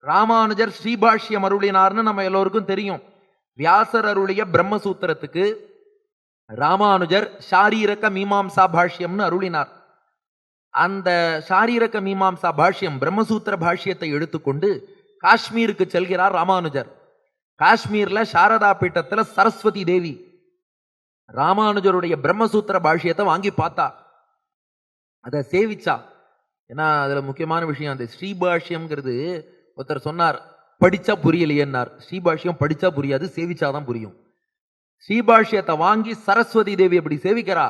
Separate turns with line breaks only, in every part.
ராமானுஜர் ஸ்ரீபாஷ்யம் அருளினார்னு நம்ம எல்லோருக்கும் தெரியும். வியாசர் அருளிய பிரம்மசூத்திரத்துக்கு ராமானுஜர் ஷாரீரக மீமாம்சா பாஷ்யம்னு அருளினார். அந்த சாரீரக மீமாம்சா பாஷ்யம் பிரம்மசூத்திர பாஷ்யத்தை எடுத்துக்கொண்டு காஷ்மீருக்கு செல்கிறார் ராமானுஜர். காஷ்மீர்ல சாரதா பீட்டத்துல சரஸ்வதி தேவி ராமானுஜருடைய பிரம்மசூத்திர பாஷ்யத்தை வாங்கி பார்த்தா. அதை சேவிச்சா. ஏன்னா அதுல முக்கியமான விஷயம் அந்த ஸ்ரீபாஷ்யம்ங்கிறது ஒருத்தர் சொன்னார் படிச்சா புரியலையேன்னார். ஸ்ரீபாஷ்யம் படிச்சா புரியாது சேவிச்சாதான் புரியும். ஸ்ரீபாஷ்யத்தை வாங்கி சரஸ்வதி தேவி எப்படி சேவிக்கிறா?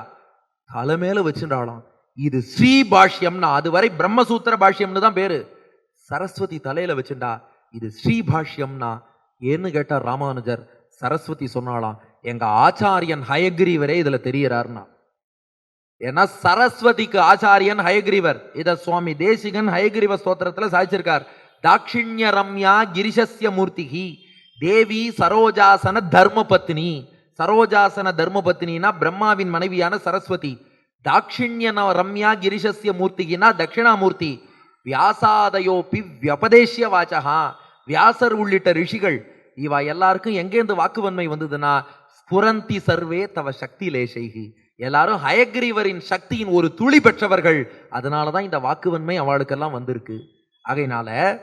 தலை மேல வச்சுட்டாளாம் இது ஸ்ரீபாஷ்யம்னா அதுவரை பிரம்மசூத்திர பாஷ்யம்னு தான் பேரு. சரஸ்வதி தலையில வச்சுண்டா இது ஸ்ரீபாஷ்யம்னா ஏன்னு கேட்டார் ராமானுஜர் சரஸ்வதி சொன்னாலாம் எங்க ஆச்சாரியன் ஹயக்ரீவரே இதுல தெரியறாருன்னா. ஏன்னா சரஸ்வதிக்கு ஆச்சாரியன் ஹயக்ரீவர் இத சுவாமி தேசிகன் ஹயக்ரீவ ஸ்தோத்திரத்துல சாதிச்சிருக்கார் தாட்சிண்ய ரம்யா கிரிசஸ்ய மூர்த்திகி தேவி சரோஜாசன தர்மபத்னி சரோஜாசன தர்மபத்னினா பிரம்மாவின் மனைவியான சரஸ்வதி। தாட்சிண்ய ரம்யா கிரிசஸ்ய மூர்த்திகினா தட்சிணாமூர்த்தி வியாசாதயோப்பி வியபதேசிய வாச்சகா வியாசர் உள்ளிட்ட ரிஷிகள் இவ எல்லாருக்கும் எங்கேருந்து வாக்குவன்மை வந்ததுன்னா ஸ்புரந்தி சர்வே தவ சக்தி லேசைகி எல்லாரும் ஹயக்ரீவரின் சக்தியின் ஒரு துளி பெற்றவர்கள். அதனால தான் இந்த வாக்குவன்மை அவளுக்கெல்லாம் வந்திருக்கு. ஆகையினால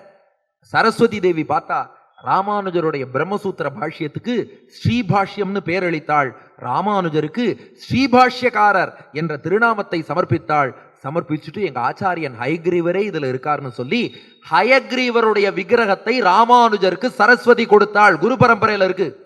சரஸ்வதி தேவி பார்த்தா ராமானுஜருடைய பிரம்மசூத்திர பாஷ்யத்துக்கு ஸ்ரீபாஷ்யம்னு பேரளித்தாள். ராமானுஜருக்கு ஸ்ரீபாஷ்யக்காரர் என்ற திருநாமத்தை சமர்ப்பித்தாள். சமர்ப்பிச்சுட்டு எங்க ஆச்சாரியன் ஹயக்ரீவரே இதுல இருக்காருன்னு சொல்லி ஹயக்ரீவருடைய விக்கிரகத்தை ராமானுஜருக்கு சரஸ்வதி கொடுத்தாள். குரு பரம்பரையில இருக்கு.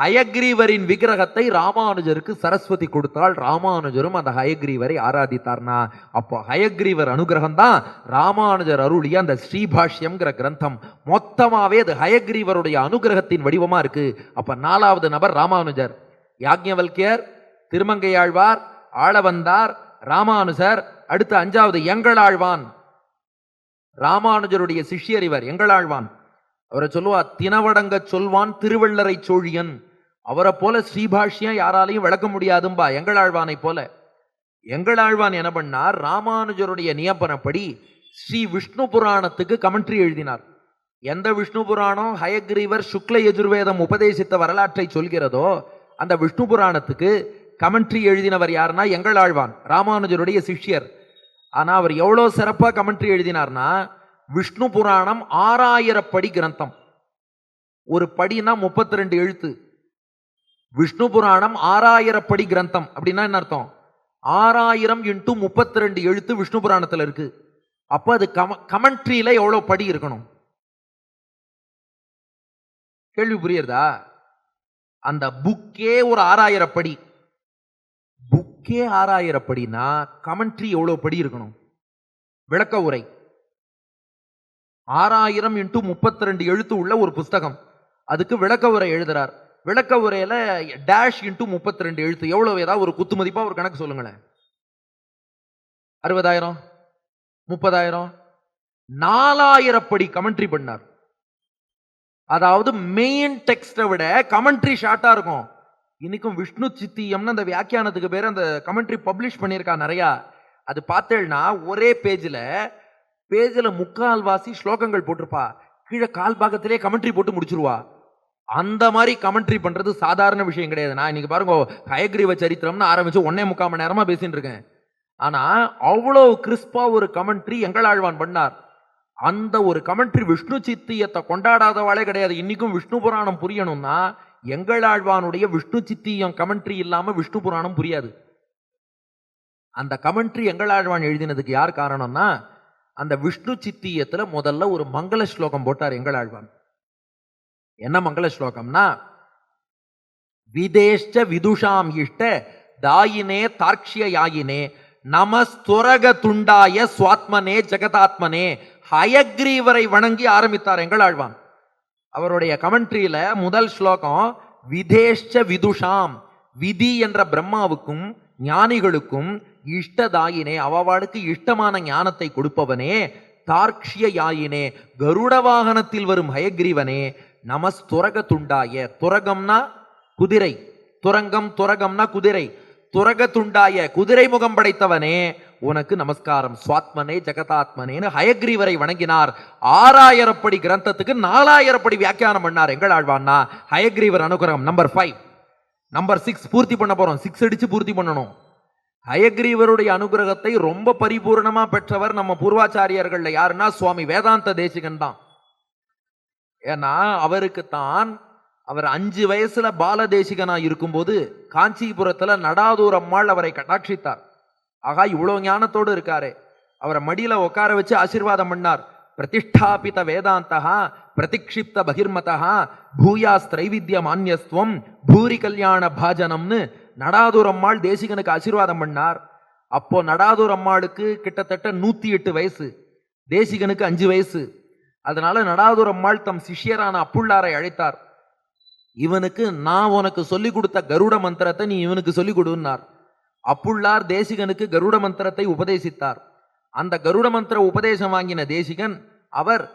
ஹயக்ரீவரின் விக்கிரகத்தை ராமானுஜருக்கு சரஸ்வதி கொடுத்தால் ராமானுஜரும் அந்த ஹயக்ரீவரை ஆராதித்தார்னா. அப்போ ஹயக்ரீவர் அனுகிரகம் தான் ராமானுஜர் அருளிய அந்த ஸ்ரீபாஷ்யம்ங்கிற கிரந்தம். மொத்தமாகவே அது ஹயக்ரீவருடைய அனுகிரகத்தின் வடிவமாக இருக்கு. அப்போ நாலாவது நபர் ராமானுஜர். யாக்ஞவல்கியர் திருமங்கையாழ்வார் ஆளவந்தார் ராமானுஜர் அடுத்து அஞ்சாவது எங்களாழ்வான். ராமானுஜருடைய சிஷ்யர் இவர் எங்களாழ்வான். அவரை சொல்லுவா தினவடங்க சொல்வான் திருவள்ளரை சோழியன். அவரை போல ஸ்ரீபாஷ்யம் யாராலையும் விளக்க முடியாதும்பா எங்களாழ்வானை போல. எங்களாழ்வான் என்ன பண்ணார்? ராமானுஜருடைய நியமனப்படி ஸ்ரீ விஷ்ணு புராணத்துக்கு கமெண்ட்ரி எழுதினார். எந்த விஷ்ணு புராணம்? ஹயக்ரீவர் சுக்ல யஜுர்வேதம் உபதேசித்த வரலாற்றை சொல்கிறதோ அந்த விஷ்ணு புராணத்துக்கு கமெண்ட்ரி எழுதினவர் யாருன்னா எங்களாழ்வான் ராமானுஜருடைய சிஷ்யர். ஆனால் அவர் எவ்வளோ சிறப்பாக கமெண்ட்ரி எழுதினார்னா விஷ்ணு புராணம் ஆறாயிரப்படி கிரந்தம். ஒரு படினா முப்பத்தி ரெண்டு எழுத்து. விஷ்ணு புராணம் ஆறாயிரப்படி கிரந்தம். அப்படின்னா என்ன அர்த்தம்? ஆறாயிரம் இன்ட்டு முப்பத்தி ரெண்டு எழுத்து விஷ்ணு புராணத்தில் இருக்கு. அப்போ அது கம கமெண்ட்ரியில் எவ்வளோ படி இருக்கணும்? கேள்வி புரியுறதா? அந்த புக்கே ஒரு ஆறாயிரப்படி. புக்கே ஆறாயிரப்படினா கமெண்ட்ரி எவ்வளோ படி இருக்கணும்? விளக்க உரை. ஆறாயிரம் இன்ட்டு முப்பத்தி ரெண்டு எழுத்து உள்ள ஒரு புஸ்தகம். அதுக்கு விளக்க உரை எழுதுறார். விளக்க உரையில டேஷ் இன்ட்டு முப்பத்தி ரெண்டு எழுத்து. எவ்வளவு? ஏதாவது ஒரு குத்து மதிப்பா ஒரு கணக்கு சொல்லுங்களேன். அறுபதாயிரம்? முப்பதாயிரம்? நாலாயிரப்படி கமெண்ட்ரி பண்ணார். அதாவது மெயின் டெக்ஸ்டை விட கமெண்ட்ரி ஷார்ட்டா இருக்கும். இன்னைக்கும் விஷ்ணு சித்தியம்னு அந்த வியாக்கியானத்துக்கு பேர் அந்த கமெண்ட்ரி பப்ளிஷ் பண்ணியிருக்கா நிறையா. அது பார்த்தேன்னா ஒரே பேஜில் பேஜில் முக்கால்வாசி ஸ்லோகங்கள் போட்டிருப்பா. கீழே கால் பாகத்திலே கமெண்ட்ரி போட்டு முடிச்சிருவா. அந்த மாதிரி கமெண்ட்ரி பண்றது சாதாரண விஷயம் கிடையாது. நான் இன்னைக்கு பாருங்க ஹயக்ரீவ சரித்திரம்னு ஆரம்பிச்சு ஒன்னே முக்கால் மணி நேரமா பேசிட்டு இருக்கேன். ஆனா அவ்வளோ கிறிஸ்பா ஒரு கமெண்ட்ரி எங்களாழ்வான் பண்ணார். அந்த ஒரு கமெண்ட்ரி விஷ்ணு சித்தியத்தை கொண்டாடாதவாளே கிடையாது. இன்னைக்கும் விஷ்ணு புராணம் புரியணும்னா எங்களாழ்வானுடைய விஷ்ணு சித்தியம் கமெண்ட்ரி இல்லாம விஷ்ணு புராணம் புரியாது. அந்த கமெண்ட்ரி எங்களாழ்வான் எழுதினதுக்கு யார் காரணம்னா அந்த விஷ்ணு சித்தியத்துல முதல்ல ஒரு மங்கள ஸ்லோகம் போட்டார் எங்களாழ்வான் என்ன மங்கள ஸ்லோகம்னா விதேஷ்ட விதுஷாம் இஷ்ட தாயினே தார்க்ஷிய யாயினே நமஸ்துரக துண்டாய சுவாத்மனே ஜெகதாத்மனே ஹயக்ரீவரை வணங்கி ஆரம்பித்தார் எங்கள் ஆழ்வான். அவருடைய கமெண்ட்ரியில முதல் ஸ்லோகம் விதேஷ்ட விதுஷாம் விதி என்ற பிரம்மாவுக்கும் ஞானிகளுக்கும் இஷ்டதாயினே அவவாளுக்கு இஷ்டமான ஞானத்தை கொடுப்பவனே தார்க்ஷிய யாயினே கருட வாகனத்தில் வரும் ஹயக்ரீவனே நமஸ்துரக துண்டாய துரகம்னா குதிரை. துரங்கம் துரகம்னா குதிரை. துரக துண்டாய குதிரை முகம் படைத்தவனே உனக்கு நமஸ்காரம். சுவாத்மனே ஜெகதாத்மனேன்னு ஹயக்ரீவரை வணங்கினார். ஆறாயிரப்படி கிரந்தத்துக்கு நாலாயிரப்படி வியாக்கியானம் பண்ணார். எங்கள் ஆழ்வான்னா ஹயக்ரீவர் அனுகிரகம் நம்பர் ஃபைவ் நம்பர் சிக்ஸ் பூர்த்தி பண்ண போறோம். சிக்ஸ் அடிச்சு பூர்த்தி பண்ணணும். ஹயக்ரீவருடைய அனுகிரகத்தை ரொம்ப பரிபூர்ணமா பெற்றவர் நம்ம பூர்வாச்சாரியர்கள்ல யாருன்னா சுவாமி வேதாந்த தேசிகன் தான் ஏன்னா அவருக்கு தான் அவர் அஞ்சு வயசுல பாலதேசிகனா இருக்கும்போது காஞ்சிபுரத்துல நடாதூர் அம்மாள் அவரை கட்டாட்சித்தார். ஆகா இவ்வளோ ஞானத்தோடு இருக்காரு. அவரை மடியில உட்கார வச்சு ஆசீர்வாதம் பண்ணார். பிரதிஷ்டாபித வேதாந்தா பிரதிக்ஷிப்த பகிர்மதா பூயாஸ் திரைவித்ய மான்யஸ்துவம் பூரி கல்யாண பாஜனம்னு நடாதூர் அம்மாள் தேசிகனுக்கு ஆசீர்வாதம் பண்ணார். அப்போ நடாதூர் அம்மாளுக்கு கிட்டத்தட்ட நூத்தி எட்டு வயசு. தேசிகனுக்கு அஞ்சு வயசு. அதனால நடாதுரம்மாள் அம்மாள் தம் சிஷ்யரான அப்புள்ளாரை அழைத்தார். இவனுக்கு நான் உனக்கு சொல்லிக் கொடுத்த கருட மந்திரத்தை நீ இவனுக்கு சொல்லிக் கொடுன்னார். அப்புள்ளார் தேசிகனுக்கு கருட மந்திரத்தை உபதேசித்தார். அந்த கருட மந்திர உபதேசம் வாங்கின தேசிகன் அவர்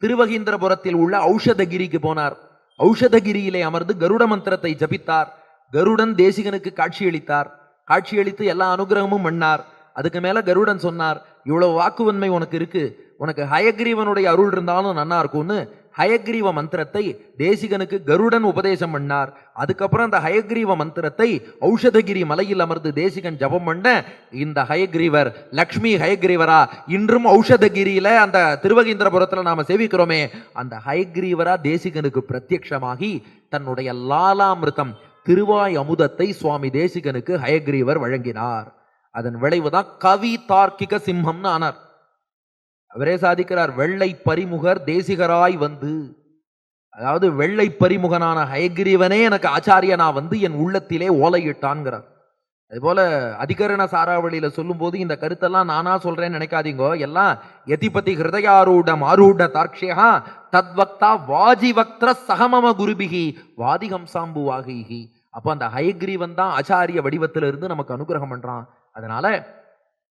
திருவகீந்திரபுரத்தில் உள்ள ஔஷதகிரிக்கு போனார். ஔஷதகிரியிலே அமர்ந்து கருட மந்திரத்தை ஜபித்தார். கருடன் தேசிகனுக்கு காட்சியளித்தார். காட்சியளித்து எல்லா அனுகிரகமும் பண்ணார். அதுக்கு மேல கருடன் சொன்னார் இவ்வளவு வாக்குவன்மை உனக்கு இருக்கு. உனக்கு ஹயக்ரீவனுடைய அருள் இருந்தாலும் நன்னா இருக்கும்னு ஹயக்ரீவ மந்திரத்தை தேசிகனுக்கு கருடன் உபதேசம் பண்ணார். அதுக்கப்புறம் அந்த ஹயக்ரீவ மந்திரத்தை ஔஷதகிரி மலையில் அமர்ந்து தேசிகன் ஜபம் பண்ண இந்த ஹயக்ரீவர் லக்ஷ்மி ஹயக்ரீவரா இன்றும் ஔஷதகிரியில அந்த திருவகீந்திரபுரத்துல நாம சேவிக்கிறோமே. அந்த ஹயக்ரீவரா தேசிகனுக்கு பிரத்யட்சமாகி தன்னுடைய லாலாமிருதம் திருவாய் அமுதத்தை சுவாமி தேசிகனுக்கு ஹயக்ரீவர் வழங்கினார். அதன் விளைவுதான் கவி தார்க்கிக சிம்மம்னு ஆனார். அவரே சாதிக்கிறார் வெள்ளை பரிமுகர் தேசிகராய் வந்து. அதாவது வெள்ளை பரிமுகனான ஹயக்ரீவனே எனக்கு ஆச்சாரியனா வந்து என் உள்ளத்திலே ஓலையிட்டான்கிறார். அதுபோல அதிகரண சாராவளியில சொல்லும்போது இந்த கருத்தெல்லாம் நானா சொல்றேன்னு நினைக்காதீங்கோ. எல்லாம் எதிபதி ஹிருதயாரூடம் ஆரூட தார்க்ஷியா தத்வக்தா வாஜிவக்திர சகமம குருபிகி வாதிகம்சாம்பு வாகிகி அப்போ அந்த ஹயக்ரீவன் தான் ஆச்சாரிய வடிவத்திலிருந்து நமக்கு அனுகிரகம் பண்றான். அதனால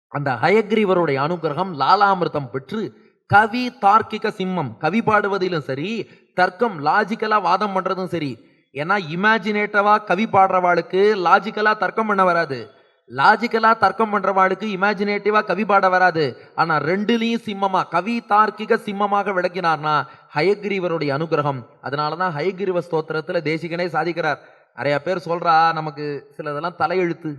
அந்த ஹயக்ரீவருடைய அனுகிரகம் லாலாமிர்தம் பெற்று கவி தார்க்கிக சிம்மம் கவி பாடுவதிலும் சரி தர்க்கம் லாஜிக்கலா வாதம் பண்றதும் சரி. ஏன்னா இமேஜினேட்டவா கவி பாடுறவாளுக்கு லாஜிக்கலா தர்க்கம் பண்ண வராது. லாஜிக்கலா தர்க்கம் பண்றவாளுக்கு இமேஜினேட்டிவா கவி பாட வராது. ஆனா ரெண்டுலையும் சிம்மமா கவி தார்க்கிக சிம்மமாக விளக்கினார்னா ஹயக்ரீவருடைய அனுகிரகம். அதனாலதான் ஹயக்ரீவ ஸ்தோத்திரத்துல தேசிகனே சாதிக்கிறார். நிறைய பேர் சொல்றா நமக்கு சிலதெல்லாம் தலையெழுத்து.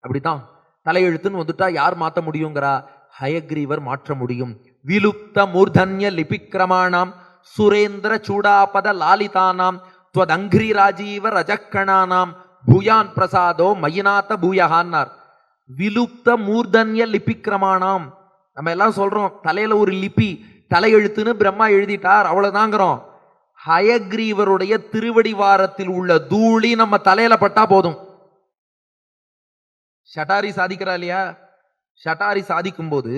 அப்படித்தான். தலையெழுத்துன்னு வந்துட்டா யார் மாற்ற முடியுங்கிறா? ஹயக்ரீவர் மாற்ற முடியும். விலுப்த மூர்தன்ய லிபிக்கிரமாணாம் சுரேந்திர சூடாபத லாலிதானாம் துவதங்கிரி ராஜீவ ரஜக்கணானாம் பூயான் பிரசாதோ மயினாத்த பூயகான்னார் விலுப்த மூர்தன்ய லிபிக்கிரமாணாம் நம்ம எல்லாம் சொல்றோம் தலையில ஒரு லிபி தலையெழுத்துன்னு பிரம்மா எழுதிட்டார் அவ்வளவுதாங்கிறோம். ஹயக்ரீவருடைய திருவடிவாரத்தில் உள்ள தூளி நம்ம தலையில பட்டா போதும். ஷட்டாரி சாதிக்கிறா இல்லையா? ஷட்டாரி சாதிக்கும்போது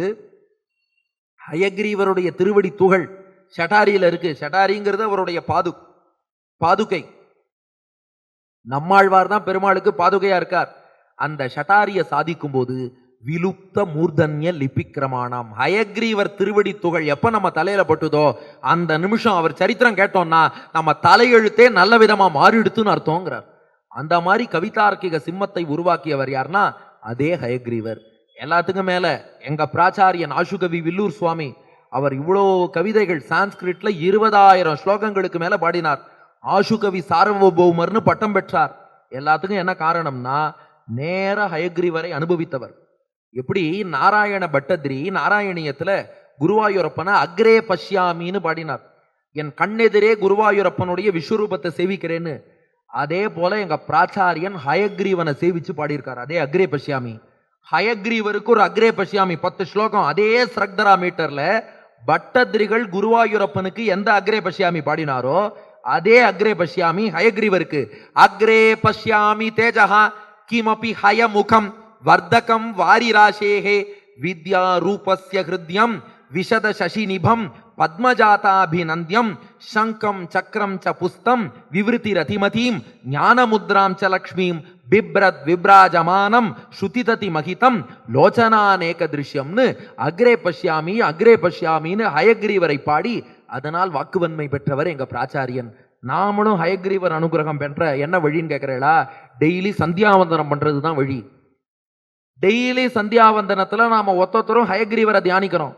அயக்ரீவருடைய ஹயக்ரீவருடைய திருவடி துகள் ஷட்டாரியில் இருக்கு. ஷட்டாரிங்கிறது அவருடைய பாது பாதுகை. நம்மாழ்வார் தான் பெருமாளுக்கு பாதுகையா இருக்கார். அந்த ஷட்டாரியை சாதிக்கும் போது விலுப்த மூர்தன்ய லிபிக்கிரமாணம் ஹயக்ரீவர் திருவடி துகள் எப்ப நம்ம தலையில பட்டுதோ அந்த நிமிஷம் அவர் சரித்திரம் கேட்டோம்னா நம்ம தலையெழுத்தே நல்ல விதமா மாறிடுத்துன்னு அர்த்தங்கிறார். அந்த மாதிரி கவிதார்க்கிக சிம்மத்தை உருவாக்கியவர் யாருன்னா அதே ஹயக்ரீவர். எல்லாத்துக்கும் மேலே எங்கள் பிராச்சாரியன் ஆஷுகவி வில்லூர் சுவாமி அவர் இவ்வளோ கவிதைகள் சான்ஸ்கிரிட்ல இருபதாயிரம் ஸ்லோகங்களுக்கு மேலே பாடினார். ஆஷுகவி சார்வபௌமர்னு பட்டம் பெற்றார். எல்லாத்துக்கும் என்ன காரணம்னா நேர ஹயக்ரீவரை அனுபவித்தவர். எப்படி? நாராயண பட்டத்ரி நாராயணியத்தில் குருவாயூரப்பனை அக்ரே பஷ்யாமின்னு பாடினார். என் கண்ணெதிரே குருவாயூரப்பனுடைய விஸ்வரூபத்தை சேவிக்கிறேன்னு அதே போல எங்க பிராச்சாரியன் ஹயக்ரீவனை சேவிச்சு பாடியிருக்கார். அதே அக்ரே பஷ்யாமி ஹயக்ரீவருக்கு ஒரு அக்ரே பஷ்யாமி பத்து ஸ்லோகம். அதே ஸ்ரக்தரா மீட்டர்ல பட்டத்ரிகள் குருவாயூரப்பனுக்கு எந்த அக்ரே பஷ்யாமி பாடினாரோ அதே அக்ரே பஷ்யாமி ஹயக்ரீவருக்கு. அக்ரே பஷ்யாமி தேஜஹா கிமபி ஹயமுகம் வர்த்தகம் வாரிராசேஹே வித்யா ரூபஸ்ய ஹிருத்யம் விஷத சசிநிபம் பத்மஜாதாபிநந்தியம் சங்கம் சக்கரம் ச புஸ்தம் விவிருத்தி ரதிமதீம் ஞானமுத்ராம் ச லக்ஷ்மீம் பிப்ரத் விப்ராஜமானம் ஸ்ருதிததி மகிதம் லோச்சனானேக திருஷ்யம்னு அக்ரே பஷ்யாமி அக்ரே பஷ்யாமின்னு ஹயக்ரீவரை பாடி அதனால் வாக்குவன்மை பெற்றவர் எங்க பிராச்சாரியன். நாமளும் ஹயக்ரீவர் அனுகிரகம் பெற்ற என்ன வழின்னு கேட்குறீங்களா டெய்லி சந்தியாவந்தனம் பண்றது தான் வழி. டெய்லி சந்தியாவந்தனத்தில் நாம ஒத்தொத்தரும் ஹயக்ரீவரை தியானிக்கிறோம்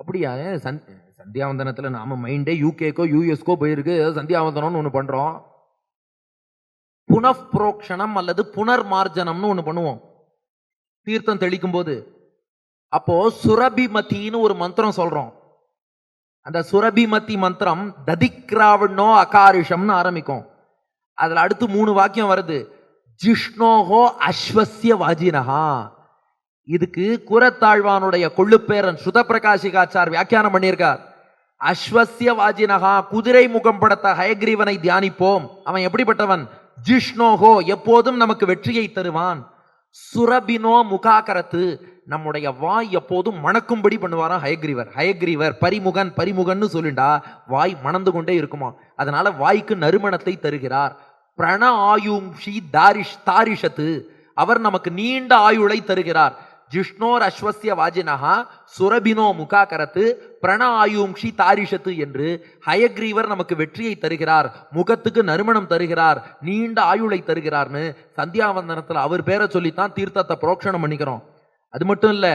அப்படியா? சந் சந்தியாவந்தனத்தில் நாம மைண்டே யூகேக்கோ யூஎஸ்கோ போயிருக்கு. சந்தியாவந்தனம்னு ஒன்று பண்றோம். புனఃப்ரோக்ஷணம் அல்லது புனர்மார்ஜனம்னு ஒன்று பண்ணுவோம். தீர்த்தம் தெளிக்கும் போது அப்போ சுரபிமதின்னு ஒரு மந்திரம் சொல்றோம். அந்த சுரபிமதி மந்திரம் ததிக்ராவணோ அகாரிஷம்னு ஆரம்பிக்கும். அதுல அடுத்து மூணு வாக்கியம் வருது. ஜிஷ்ணோஹோ அஸ்வசிய வாஜினஹா. இதுக்கு குரத்தாழ்வானுடைய கொள்ளுப்பேரன் சுத பிரகாஷிகாச்சார் வியாக்கியானம் பண்ணியிருக்கார். அஸ்வசிய வாஜினஹா குதிரை முகம் படத்த ஹயக்ரீவனை தியானிப்போம். அவன் எப்படிப்பட்டவன்? ஜிஷ்ணோஹோ எப்போதும் நமக்கு வெற்றியை தருவான். சுரபினோ முகாகரத்து நம்முடைய வாய் எப்போதும் மணக்கும்படி பண்ணுவாராம் ஹயக்ரீவர். ஹயக்ரீவர் பரிமுகன் பரிமுகன்னு சொல்லிண்டா வாய் மணந்து கொண்டே இருக்குமா? அதனால வாய்க்கு நறுமணத்தை தருகிறார். பிரண ஆயும்ஷி தாரிஷ் தாரிஷத்து அவர் நமக்கு நீண்ட ஆயுளை தருகிறார். ஜிஷ்ணோர் அஸ்வசிய வாஜினஹா சுரபினோ முகாகரத்து பிரண ஆயுங்ஷி தாரிஷத்து என்று ஹயக்ரீவர் நமக்கு வெற்றியை தருகிறார் முகத்துக்கு நறுமணம் தருகிறார் நீண்ட ஆயுளை தருகிறார்னு சந்தியாவந்தனத்தில் அவர் பேரை சொல்லித்தான் தீர்த்தத்தை புரோக்ஷணம் பண்ணிக்கிறோம். அது மட்டும் இல்லை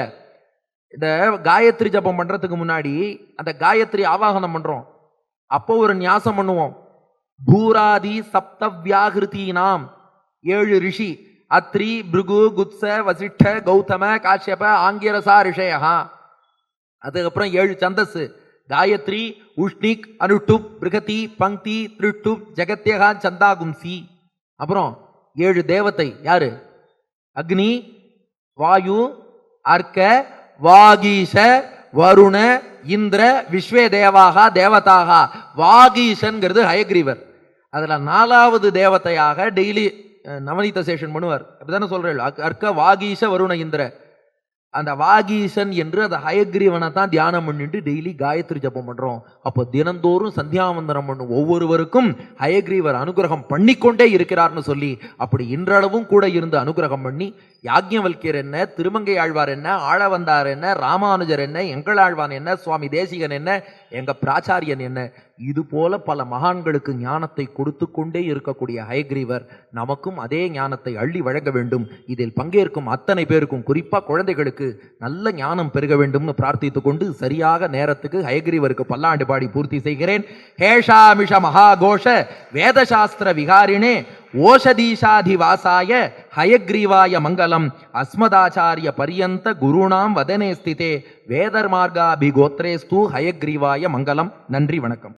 இந்த காயத்ரி ஜபம் பண்ணுறதுக்கு முன்னாடி அந்த காயத்ரி ஆவாகனம் பண்ணுறோம் அப்போ ஒரு நியாசம் பண்ணுவோம். பூராதி சப்த வியாகிருத்தீனாம். ஏழு ரிஷி அத்ரி பிருகு குத்ச வசிஷ்ட கௌதம காஷ்யப ஆங்கிரசா ரிஷயா அதுக்கப்புறம் ஏழு சந்தஸ் காயத்ரி உஷ்ணிக் அனுட்டுப் பிருகதி பங்கி திருட்டுப் ஜெகத்யகா சந்தாகும்சி. அப்புறம் ஏழு தேவத்தை. யாரு? அக்னி வாயு அர்க்க வாகீஷ வருண இந்திர விஸ்வே தேவாகா தேவதாகா. வாகீஷன்கிறது ஹயக்ரீவர். அதில் நாலாவது தேவதையாக டெய்லி நவநீத சேஷன் பண்ணுவார். அப்படிதானே சொல்றேன் அர்க்க வாகீஷ வருண இந்திர. அந்த வாகீசன் என்று அந்த ஹயக்ரீவனை தான் தியானம் பண்ணிட்டு டெய்லி காயத்ரி ஜபம் பண்ணுறோம் அப்போ தினந்தோறும் சந்தியாவந்தனம் பண்ணும் ஒவ்வொருவருக்கும் ஹயக்ரீவர் அனுகிரகம் பண்ணிக்கொண்டே இருக்கிறார்னு சொல்லி அப்படி இன்றளவும் கூட இருந்து அனுகிரகம் பண்ணி யாக்ஞவல்யர் என்ன திருமங்கை ஆழ்வார் என்ன ஆழவந்தார் என்ன ராமானுஜர் என்ன எங்களாழ்வான் என்ன சுவாமி தேசிகன் என்ன எங்கள் பிராச்சாரியன் என்ன இது போல பல மகான்களுக்கு ஞானத்தை கொடுத்து கொண்டே இருக்கக்கூடிய ஹயக்ரீவர் நமக்கும் அதே ஞானத்தை அள்ளி வழங்க வேண்டும். இதில் பங்கேற்கும் அத்தனை பேருக்கும் குறிப்பாக குழந்தைகளுக்கு நல்ல ஞானம் பெருக வேண்டும்னு பிரார்த்தித்து கொண்டு சரியாக நேரத்துக்கு ஹயக்ரீவருக்கு பல்லாண்டு பாடி பூர்த்தி செய்கிறேன். ஹேஷாமிஷ மகாகோஷ வேதசாஸ்திர விகாரினே ஓஷதீஷாதிவாசாய ஹயக்ரீவாய மங்களம் அஸ்மதாச்சாரிய பரியந்த குருணாம் வதனே ஸ்திதே. வேதர் மார்காபிகோத்ரேஸ்து ஹயக்ரீவாய மங்களம். நன்றி வணக்கம்.